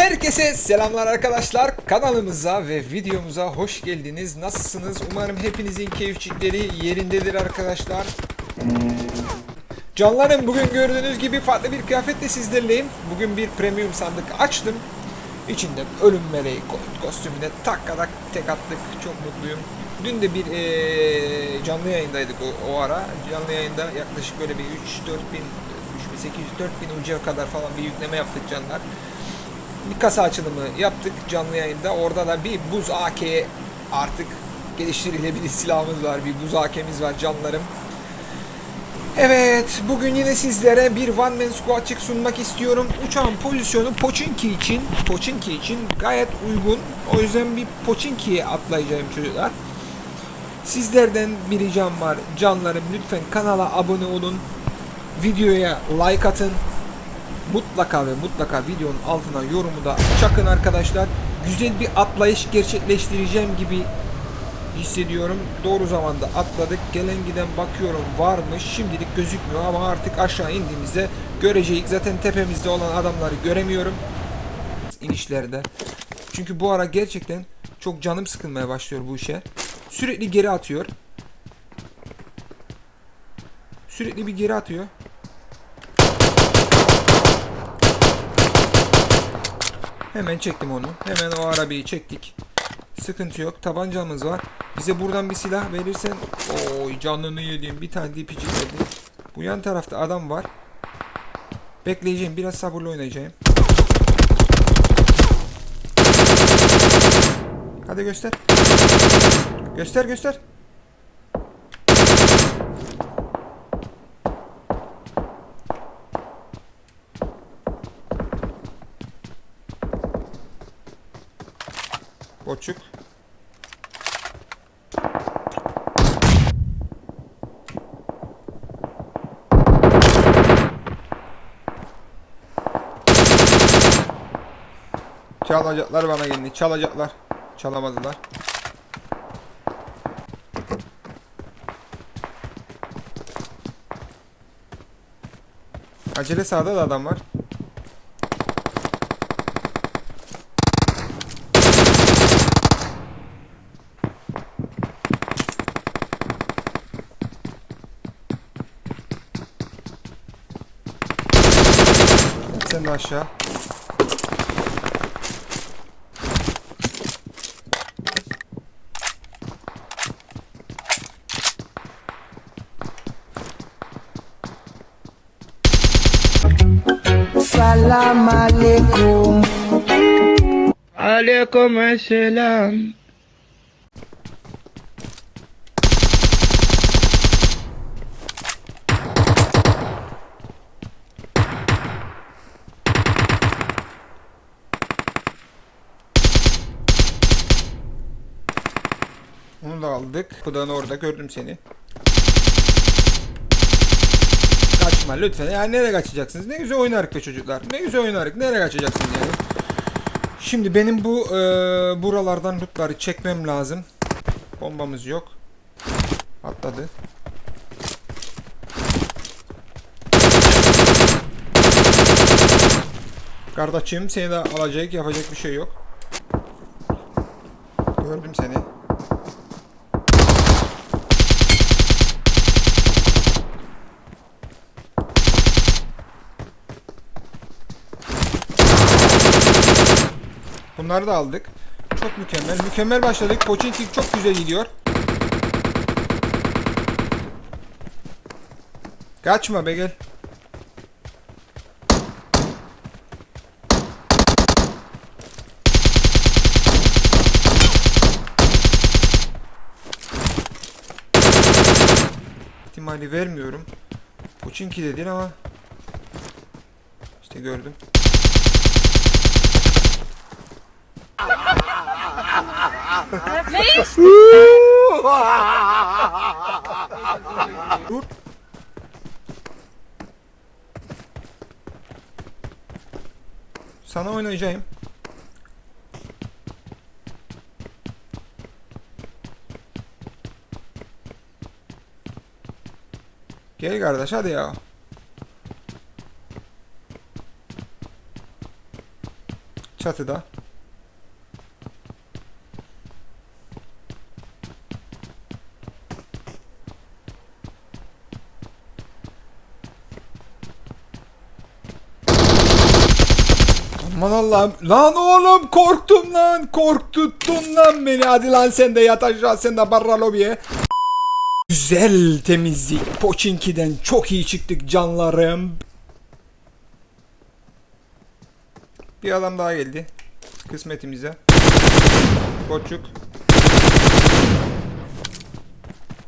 Herkese selamlar arkadaşlar. Kanalımıza ve videomuza hoş geldiniz. Nasılsınız? Umarım hepinizin keyifçikleri yerindedir arkadaşlar. Canlarım bugün gördüğünüz gibi farklı bir kıyafetle sizlerleyim. Bugün bir premium sandık açtım. İçinde ölüm meleği ko- kostümüne tak tak tek attık. Çok mutluyum. Dün de bir eee, canlı yayındaydık o, o ara. Canlı yayında yaklaşık böyle bir 3-4 bin 3800 4000 ucuya kadar falan bir yükleme yaptık canlar. Bir kasa açılımı yaptık canlı yayında. Orada da bir buz AK artık geliştirilebilir silahımız var. Bir buz AK'miz var canlarım. Evet, bugün yine sizlere bir one man squatçık sunmak istiyorum. Uçağın pozisyonu Pochinki için, Pochinki için gayet uygun. O yüzden bir Pochinki'ye atlayacağım çocuklar. Sizlerden bir ricam var. Canlarım lütfen kanala abone olun. Videoya like atın. Mutlaka ve mutlaka videonun altına yorumu da çakın arkadaşlar. Güzel bir atlayış gerçekleştireceğim gibi hissediyorum. Doğru zamanda atladık. Gelen giden bakıyorum var mı? Şimdilik gözükmüyor ama artık aşağı indiğimizde göreceğiz. Zaten tepemizde olan adamları göremiyorum. inişlerde. Çünkü bu ara gerçekten çok canım sıkılmaya başlıyor bu işe. Sürekli geri atıyor. Sürekli bir geri atıyor. Hemen çektim onu. Hemen o arabayı çektik. Sıkıntı yok. Tabancamız var. Bize buradan bir silah verirsen oy canını yediğim bir tane DPG verdi. Bu yan tarafta adam var. Bekleyeceğim. Biraz sabırlı oynayacağım. Hadi göster. Göster göster. Boçuk. Çalacaklar bana geldi. Çalacaklar. Çalamadılar. Acele sağda da adam var. Sen de aşağı. Salam alaikum. Alaikum assalam. Onu da aldık. Kapıdan orada gördüm seni. Kaçma lütfen. Yani nereye kaçacaksınız? Ne güzel oynarık be çocuklar. Ne güzel oynarık. Nereye kaçacaksınız yani? Şimdi benim bu e, buralardan lootları çekmem lazım. Bombamız yok. Atladı. Kardeşim seni de alacak yapacak bir şey yok. Gördüm seni. Bunları da aldık. Çok mükemmel. Mükemmel başladık. Pochinki çok güzel gidiyor. Kaçma be gel. İhtimali vermiyorum. Pochinki de değil ama işte gördüm. Dur. Sana oynayacağım. Gel kardeş hadi ya. Çatıda. Aman Allah'ım. Lan oğlum korktum lan. Korkuttun lan beni. Hadi lan sen de yat aşağı sen de barra lobiye. Güzel temizlik. Poçinki'den çok iyi çıktık canlarım. Bir adam daha geldi. Kısmetimize. Koçuk.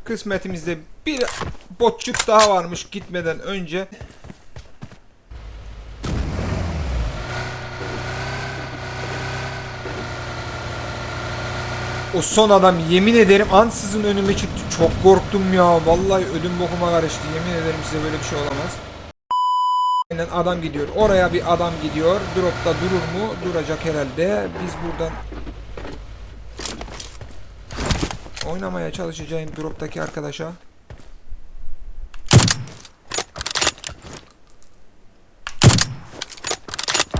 Kısmetimizde bir botçuk daha varmış gitmeden önce. O son adam yemin ederim ansızın önüme çıktı. Çok korktum ya. Vallahi ödüm bokuma karıştı. Yemin ederim size böyle bir şey olamaz. Adam gidiyor. Oraya bir adam gidiyor. Dropta durur mu? Duracak herhalde. Biz buradan oynamaya çalışacağım droptaki arkadaşa.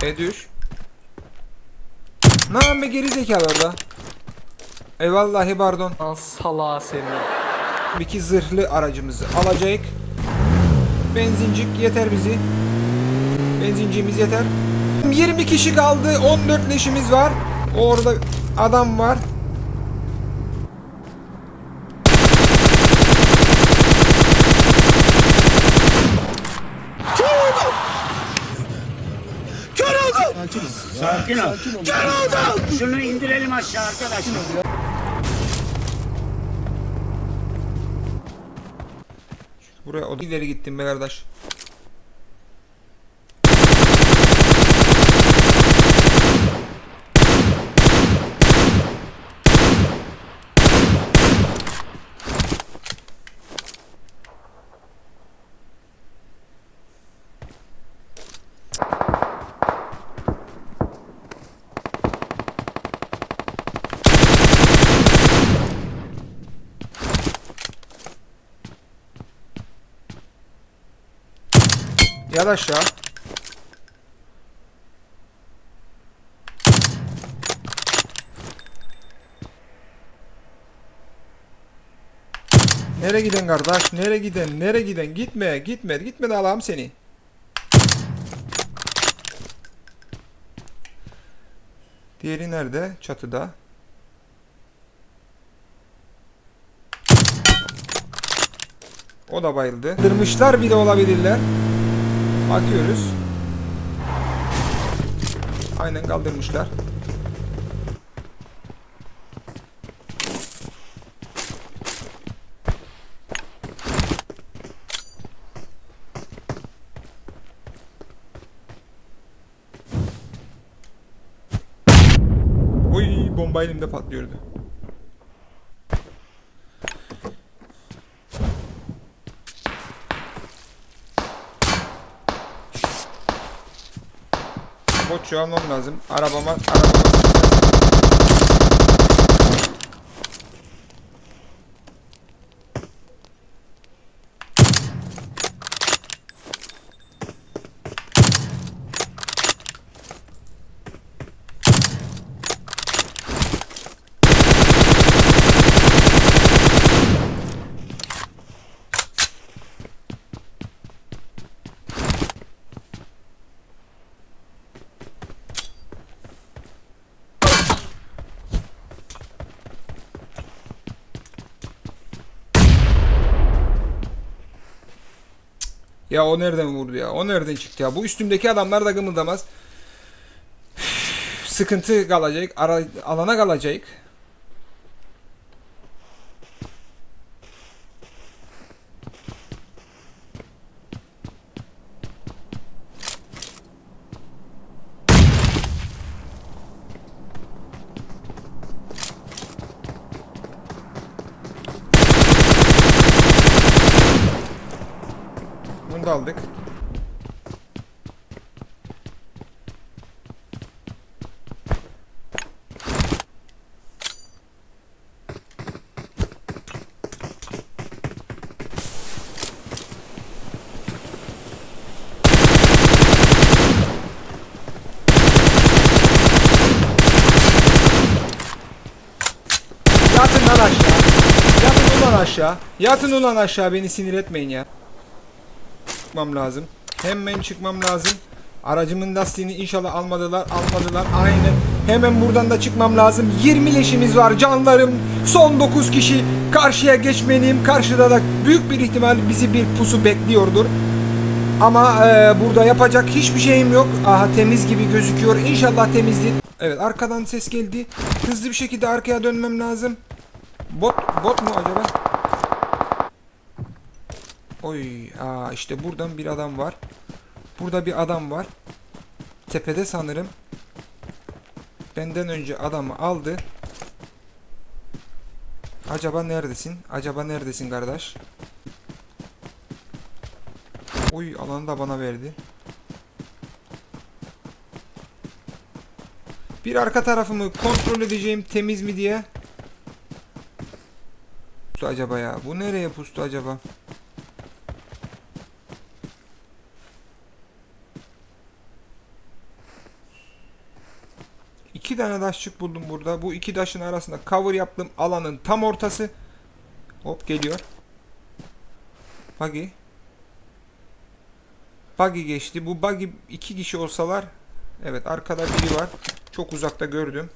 E düş. Ne yapayım be geri zekalı orada. Eyvallahi pardon. Lan salağı seni. İki zırhlı aracımızı alacak. Benzincik yeter bizi. Benzincimiz yeter. 20 kişi kaldı. 14 leşimiz var. Orada adam var. Sakin ol. Şunu indirelim aşağı arkadaşlar. Buraya ileri gittim be kardeş. Yat aşağı. Nere giden kardeş? Nere giden? Nere giden? Gitme, gitme, gitme de alalım seni. Diğeri nerede? Çatıda. O da bayıldı. Kırmışlar bile olabilirler. Bakıyoruz. Aynen kaldırmışlar. Oy bomba elimde patlıyordu. Boçu almam lazım. Arabama, arabama Ya o nereden vurdu ya? O nereden çıktı ya? Bu üstümdeki adamlar da gımıldamaz. Sıkıntı kalacak. Ara, alana kalacak. Aşağı. Yatın ulan aşağı beni sinir etmeyin ya. Çıkmam lazım. Hemen çıkmam lazım. Aracımın lastiğini inşallah almadılar. Almadılar. Aynen. Hemen buradan da çıkmam lazım. 20 leşimiz var canlarım. Son 9 kişi karşıya geçmeliyim. Karşıda da büyük bir ihtimal bizi bir pusu bekliyordur. Ama e, burada yapacak hiçbir şeyim yok. Aha temiz gibi gözüküyor. İnşallah temizdir. Evet arkadan ses geldi. Hızlı bir şekilde arkaya dönmem lazım. Bot bot mu acaba? Oy, aa işte buradan bir adam var. Burada bir adam var. Tepede sanırım. Benden önce adamı aldı. Acaba neredesin? Acaba neredesin kardeş? Oy alanı da bana verdi. Bir arka tarafımı kontrol edeceğim temiz mi diye. Pustu acaba ya? Bu nereye pustu acaba? İki tane daşçık buldum burada. Bu iki daşın arasında cover yaptım. Alanın tam ortası. Hop geliyor. Buggy. Buggy geçti. Bu buggy iki kişi olsalar. Evet arkada biri var. Çok uzakta gördüm.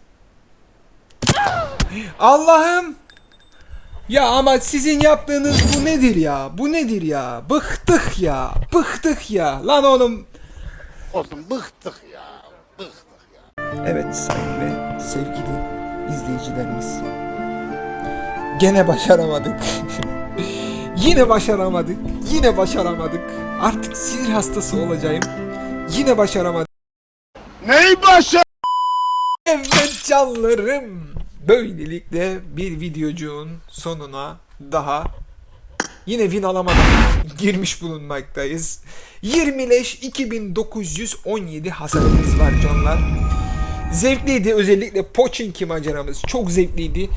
Allah'ım! Ya ama sizin yaptığınız bu nedir ya? Bu nedir ya? Bıktık ya. Bıktık ya. Lan oğlum. Olsun bıktık ya. Evet sayın ve sevgili izleyicilerimiz. Gene başaramadık. Yine başaramadık. Yine başaramadık. Artık sinir hastası olacağım. Yine başaramadık. Neyi başa? Evet canlarım. Böylelikle bir videocuğun sonuna daha yine win alamadan girmiş bulunmaktayız. 20 leş 2917 hasarımız var canlar. Zevkliydi özellikle Pochinki maceramız çok zevkliydi.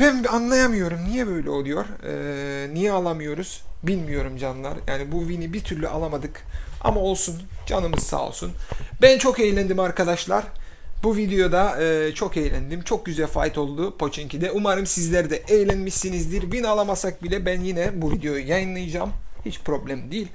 Ben anlayamıyorum niye böyle oluyor. Ee, niye alamıyoruz bilmiyorum canlar. Yani bu win'i bir türlü alamadık. Ama olsun canımız sağ olsun. Ben çok eğlendim arkadaşlar. Bu videoda e, çok eğlendim. Çok güzel fight oldu Pochinki'de. Umarım sizler de eğlenmişsinizdir. Win alamasak bile ben yine bu videoyu yayınlayacağım. Hiç problem değil.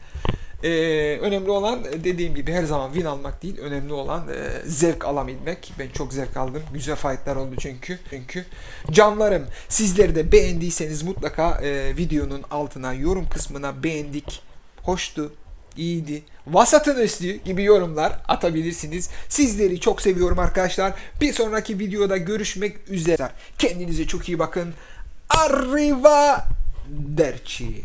Ee, önemli olan dediğim gibi her zaman win almak değil. Önemli olan e, zevk alabilmek. Ben çok zevk aldım. Güzel fightlar oldu çünkü. Çünkü canlarım sizleri de beğendiyseniz mutlaka e, videonun altına yorum kısmına beğendik. Hoştu iyiydi. Vasatın üstü gibi yorumlar atabilirsiniz. Sizleri çok seviyorum arkadaşlar. Bir sonraki videoda görüşmek üzere. Kendinize çok iyi bakın. Arriva derci.